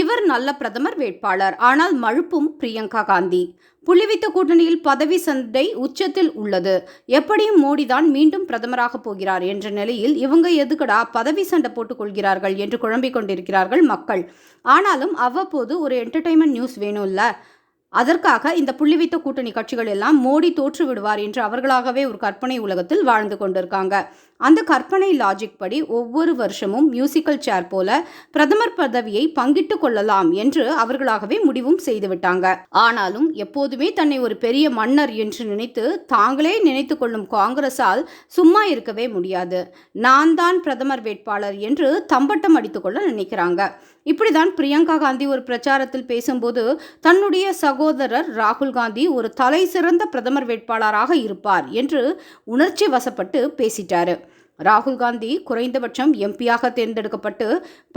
இவர் நல்ல பிரதமர் வேட்பாளர். ஆனால் மழுப்பும் பிரியங்கா காந்தி. புள்ளிவித்த கூட்டணியில் பதவி சண்டை உச்சத்தில் உள்ளது. எப்படியும் மோடி தான் மீண்டும் பிரதமராக போகிறார் என்ற நிலையில் இவங்க எதுக்கடா பதவி சண்டை போட்டுக் கொள்கிறார்கள் என்று குழம்பிக் கொண்டிருக்கிறார்கள் மக்கள். ஆனாலும் அவ்வப்போது ஒரு என்டர்டைன்மெண்ட் நியூஸ் வேணும்ல? அதற்காக இந்த புள்ளிவித்த கூட்டணி கட்சிகள் எல்லாம் மோடி தோற்று விடுவார் என்று அவர்களாகவே ஒரு கற்பனை உலகத்தில் வாழ்ந்து கொண்டிருக்காங்க. அந்த கற்பனை லாஜிக் படி ஒவ்வொரு வருஷமும் மியூசிக்கல் சேர் போல பிரதமர் பதவியை பங்கிட்டு கொள்ளலாம் என்று அவர்களாகவே முடிவும் செய்துவிட்டாங்க. ஆனாலும் எப்போதுமே தன்னை ஒரு பெரிய மன்னர் என்று நினைத்து தாங்களே நினைத்து கொள்ளும் காங்கிரஸால் சும்மா இருக்கவே முடியாது. நான் தான் பிரதமர் வேட்பாளர் என்று தம்பட்டம் அடித்துக்கொள்ள நினைக்கிறாங்க. இப்படிதான் பிரியங்கா காந்தி ஒரு பிரச்சாரத்தில் பேசும்போது தன்னுடைய சகோதரர் ராகுல் காந்தி ஒரு தலை சிறந்த பிரதமர் வேட்பாளராக இருப்பார் என்று உணர்ச்சி வசப்பட்டு பேசிட்டாரு. ராகுல் காந்தி குறைந்தபட்சம் எம்பியாக தேர்ந்தெடுக்கப்பட்டு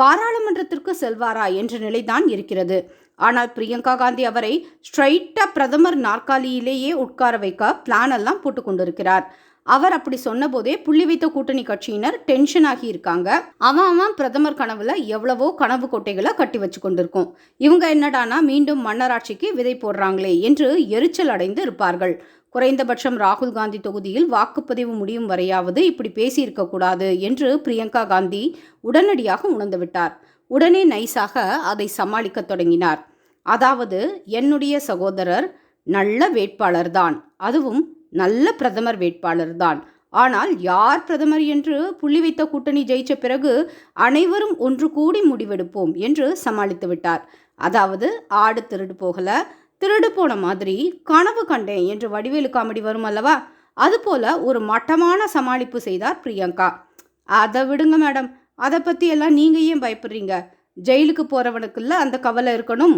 பாராளுமன்றத்திற்கு செல்வாரா என்ற நிலைதான் இருக்கிறது. ஆனால் பிரியங்கா காந்தி அவரை ஸ்ட்ரைட்டாக பிரதமர் நாற்காலியிலேயே உட்கார வைக்க பிளான் எல்லாம் போட்டு கொண்டிருக்கிறார் அவர் அப்படி சொன்னபோதே புள்ளி வைத்த கூட்டணி கட்சியினர் டென்ஷன் ஆகி இருக்காங்க. அவன் அவன் பிரதமர் கனவுல எவ்வளவோ கனவு கோட்டைகளை கட்டி வச்சு கொண்டிருக்கும். இவங்க என்னடானா மீண்டும் மன்னராட்சிக்கு விதை போடுறாங்களே என்று எரிச்சல் அடைந்து இருப்பார்கள். குறைந்தபட்சம் ராகுல் காந்தி தொகுதியில் வாக்குப்பதிவு முடியும் வரையாவது இப்படி பேசியிருக்க கூடாது என்று பிரியங்கா காந்தி உடனடியாக உணர்ந்துவிட்டார் உடனே நைஸாக அதை சமாளிக்க தொடங்கினார். அதாவது என்னுடைய சகோதரர் நல்ல வேட்பாளர்தான். அதுவும் நல்ல பிரதமர் வேட்பாளர் தான். ஆனால் யார் பிரதமர் என்று புள்ளி வைத்த கூட்டணி ஜெயிச்ச பிறகு அனைவரும் ஒன்று கூடி முடிவெடுப்போம் என்று சமாளித்து விட்டார். அதாவது ஆடு திருடு போகல திருடு போன மாதிரி கனவு கண்டேன் என்று வடிவேலு காமெடி வரும் அல்லவா? அதுபோல ஒரு மட்டமான சமாளிப்பு செய்தார் பிரியங்கா. அதை விடுங்க மேடம். அதை பற்றி எல்லாம் நீங்கள் ஏன் பயப்படுறீங்க? ஜெயிலுக்கு போகிறவனுக்குள்ள அந்த கவலை இருக்கணும்.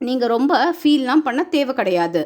நீங்கள் ரொம்ப ஃபீல்லாம் பண்ண தேவை கிடையாது.